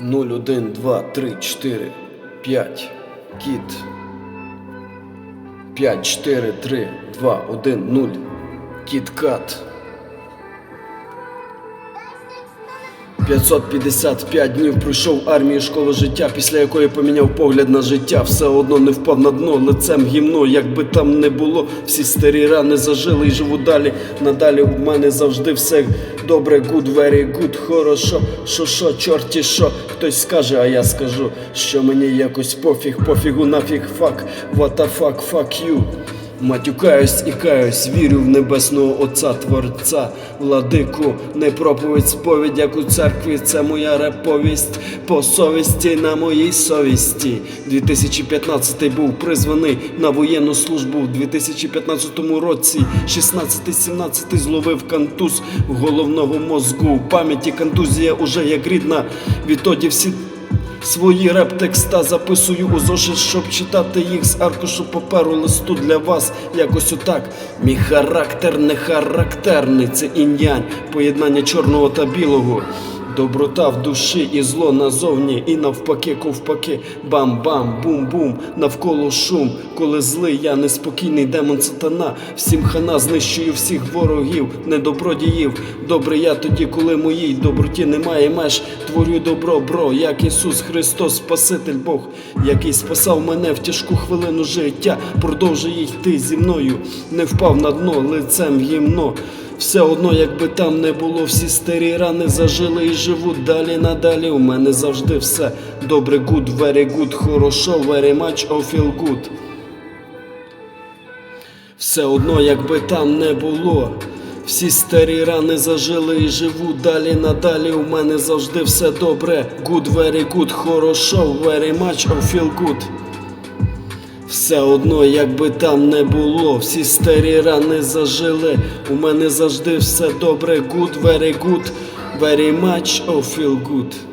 0, 1, 2, 3, 4, 5. Кіт. 5, 4, 3, 2, 1, 0. Кіт 555 днів пройшов армію школу життя, після якої поміняв погляд на життя. Все одно не впав на дно, лицем гімно, як би там не було. Всі старі рани зажили і живу далі. Надалі в мене завжди все добре, good, very good, хорошо. Що, що, чорті, що хтось скаже, а я скажу, що мені якось пофіг, пофігу нафіг, фак, what the fuck, fuck you. Матюкаюсь і каюсь, вірю в небесного Отця Творця, владику, не проповідь сповідь, як у церкві, це моя реповість по совісті на моїй совісті. 2015 був призваний на воєнну службу в 2015 році. 16-17 зловив кантуз головного мозку. В пам'яті контузія уже як рідна. Відтоді всі Свої реп-текста записую у зошит, щоб читати їх з аркушу паперу листу для вас. Якось отак. Мій характер не характерний, це інь-янь, поєднання чорного та білого. Доброта в душі і зло назовні, і навпаки, ковпаки, бам-бам, бум-бум, навколо шум. Коли злий, я неспокійний демон сатана. Всім хана знищую всіх ворогів, недобродіїв. Добре я тоді, коли моїй доброті немає меж. Творю добро, бро, як Ісус Христос, Спаситель Бог, який спасав мене в тяжку хвилину життя. Продовжує йти зі мною, не впав на дно, лицем гімно. Все одно, якби там не було, всі старі рани зажили і живуть далі надалі. У мене завжди все добре, good, very good, хорошо, very much, oh, feel good. Все одно, якби там не було. Всі старі рани зажили і живуть далі надалі. У мене завжди все добре. Good, very good, хорошо, very much, oh, feel good. Все одно, якби там не було, всі старі рани зажили. У мене завжди все добре, good, very good, very much, oh, feel good.